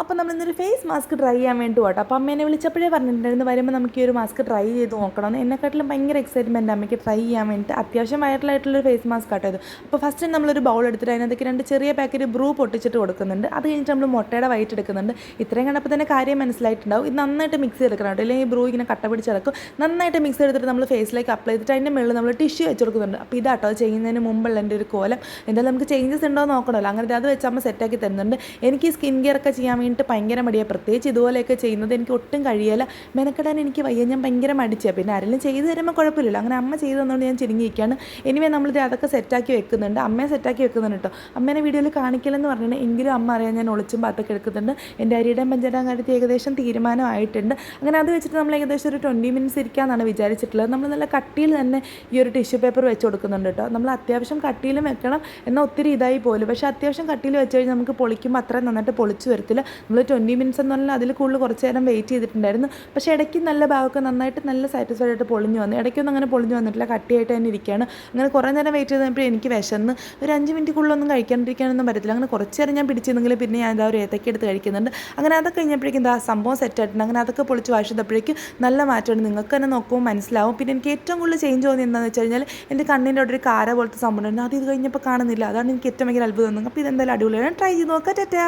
അപ്പോൾ നമ്മൾ ഇന്നൊരു ഫേസ് മാസ്ക് ട്രൈ ചെയ്യാൻ വേണ്ടി പോട്ടോ അപ്പോൾ അമ്മേനെ വിളിച്ചപ്പോഴേ പറഞ്ഞിട്ടുണ്ടായിരുന്നു വരുമ്പോൾ നമുക്ക് ഈ ഒരു മാസ്ക് ട്രൈ ചെയ്ത് നോക്കണമെന്ന് എന്നെക്കാട്ടിലും ഭയങ്കര എക്സൈറ്റ്മെന്റ് അമ്മയ്ക്ക് ട്രൈ ചെയ്യാൻ വേണ്ടിയിട്ട്. അത്യാവശ്യം വൈറലായിട്ടുള്ളൊരു ഫേസ് മാസ്ക് ആട്ടോ ഇത്. അപ്പോൾ ഫസ്റ്റ് നമ്മളൊരു ബൗൾ എടുത്തിട്ട് അതിനകത്തേക്ക് രണ്ട് ചെറിയ പാക്കറ്റ് ബ്രൂ പൊട്ടിച്ചിട്ട് കൊടുക്കുന്നുണ്ട്. അത് കഴിഞ്ഞിട്ട് നമ്മൾ മുട്ടയുടെ വൈറ്റ് എടുക്കുന്നുണ്ട്. ഇത്രയും കണ്ടപ്പോൾ തന്നെ കാര്യം മനസ്സിലായിട്ടുണ്ടാവും. ഇത് നന്നായിട്ട് മിക്സ് ചെയ്തെടുക്കണം കേട്ടോ അല്ലെങ്കിൽ ബ്രൂ ഇങ്ങനെ കട്ട പിടിച്ച് ഇറക്കും നന്നായിട്ട് മിക്സ് ചെയ്തിട്ട് നമ്മൾ ഫേസിലേക്ക് അപ്ലൈ ചെയ്തിട്ട് അതിന്റെ മുകളിൽ നമ്മൾ ടിഷ്യൂ വെച്ച് കൊടുക്കുന്നുണ്ട്. അപ്പോൾ ഇതാട്ടോ ചെയ്യുന്നതിന് മുമ്പുള്ള എന്റെ ഒരു കോലം. എന്തായാലും നമുക്ക് ചേഞ്ചസ് ഉണ്ടോ നോക്കണമല്ലോ. അങ്ങനെ അത് വെച്ച് അമ്മ സെറ്റാക്കി തരുന്നുണ്ട്. എനിക്ക് സ്കിൻ കെയർ ഒക്കെ ചെയ്യാൻ വേണ്ടിയിട്ട് ഭയങ്കര മടിയാണ് പ്രത്യേകിച്ച് ഇതുപോലെയൊക്കെ ചെയ്യുന്നത് എനിക്ക് ഒട്ടും കഴിയില്ല. മെനക്കെടാൻ എനിക്ക് വയ്യ. ഞാൻ ഭയങ്കര മടിച്ചാണ് പിന്നെ ആരെങ്കിലും ചെയ്ത് തരുമ്പോൾ കുഴപ്പമില്ലല്ലോ. അങ്ങനെ അമ്മ ചെയ്ത് തന്നുകൊണ്ട് ഞാൻ ചിരിങ്ങിയിരിക്കുകയാണ് എനിവേ നമ്മളിത് അതൊക്കെ സെറ്റാക്കി വെക്കുന്നുണ്ട്. അമ്മയെ സെറ്റാക്കി വെക്കുന്നുണ്ട് കേട്ടോ അമ്മേനെ വീഡിയോയിൽ കാണിക്കില്ലെന്ന് പറഞ്ഞിട്ട് എങ്കിലും അമ്മ അറിയാൻ ഞാൻ ഒളിച്ചും പാത്തൊക്കെ എടുക്കുന്നുണ്ട്. എന്റെ അരിയുടെയും പഞ്ചായത്താൻ കാര്യത്തിൽ ഏകദേശം തീരുമാനമായിട്ടുണ്ട്. അങ്ങനെ അത് വെച്ചിട്ട് നമ്മൾ ഏകദേശം ഒരു ട്വന്റി മിനിറ്റ്സ് ഇരിക്കാമെന്നാണ് വിചാരിച്ചിട്ടുള്ളത്. നമ്മൾ നല്ല കട്ടിയിൽ തന്നെ ഈ ഒരു ടിഷ്യൂ പേപ്പർ വെച്ച് കൊടുക്കുന്നുണ്ട് കേട്ടോ നമ്മൾ അത്യാവശ്യം കട്ടിയിലും വെക്കണം. എന്നാൽ ഒത്തിരി ഇതായി പോലും. പക്ഷേ അത്യാവശ്യം കട്ടിയിൽ വെച്ച് കഴിഞ്ഞാൽ നമുക്ക് പൊളിക്കുമ്പോൾ അത്രയും നന്നായിട്ട് പൊളിച്ചു വരത്തില്ല. നമ്മൾ ട്വന്റി മിനിറ്റ്സ് എന്ന് പറഞ്ഞാൽ അതിൽ കൂടുതൽ കുറച്ച് നേരം വെയിറ്റ് ചെയ്തിട്ടുണ്ടായിരുന്നു. പക്ഷേ ഇടയ്ക്ക് നല്ല ഭാഗമൊക്കെ നന്നായിട്ട് നല്ല സാറ്റിസ്ഫൈഡ് ആയിട്ട് പൊളിഞ്ഞു വന്നു. ഇടയ്ക്കൊന്നും അങ്ങനെ പൊളിഞ്ഞു വന്നിട്ടില്ല. കട്ടിയായിട്ട് തന്നെ ഇരിക്കുകയാണ് അങ്ങനെ കുറേ നേരം വെയിറ്റ് ചെയ്തപ്പോൾ എനിക്ക് വിശന്ന്. ഒരു അഞ്ച് മിനിറ്റുള്ളിലൊന്നും കഴിക്കാണ്ടിരിക്കാനൊന്നും പറ്റില്ല അങ്ങനെ കുറച്ച് നേരം ഞാൻ പിടിച്ചിരുന്നെങ്കിൽ പിന്നെ ഞാൻ ഇതാ ഒരു ഏത്തക്ക എടുത്ത് കഴിക്കുന്നുണ്ട്. അങ്ങനെ അതൊക്കെ കഴിഞ്ഞപ്പോഴേക്കും എന്താ സംഭവം സെറ്റ് ആയിട്ടുണ്ട്. അങ്ങനെ അതൊക്കെ പൊളിച്ച് വാഷിച്ചപ്പോഴേക്കും നല്ല മാറ്റമാണ് നിങ്ങൾക്ക് തന്നെ നോക്കുമ്പോൾ മനസ്സിലാവും. പിന്നെ എനിക്ക് ഏറ്റവും കൂടുതൽ ചേഞ്ച് തോന്നി എന്താണെന്ന് വെച്ച് കഴിഞ്ഞാൽ എന്റെ കണ്ണിന്റെ അവിടെ ഒരു കാര പോലത്തെ സംഭവം ഉണ്ടായിരുന്നു. അത് ഇത് കഴിഞ്ഞപ്പോൾ കാണുന്നില്ല. അതാണ് എനിക്ക് ഏറ്റവും ഭയങ്കര അത്ഭുതം അപ്പോൾ ഇതെന്തായാലും അടിപൊളിയാണ്. ട്രൈ ചെയ്ത് നോക്കാം. ടാറ്റാ.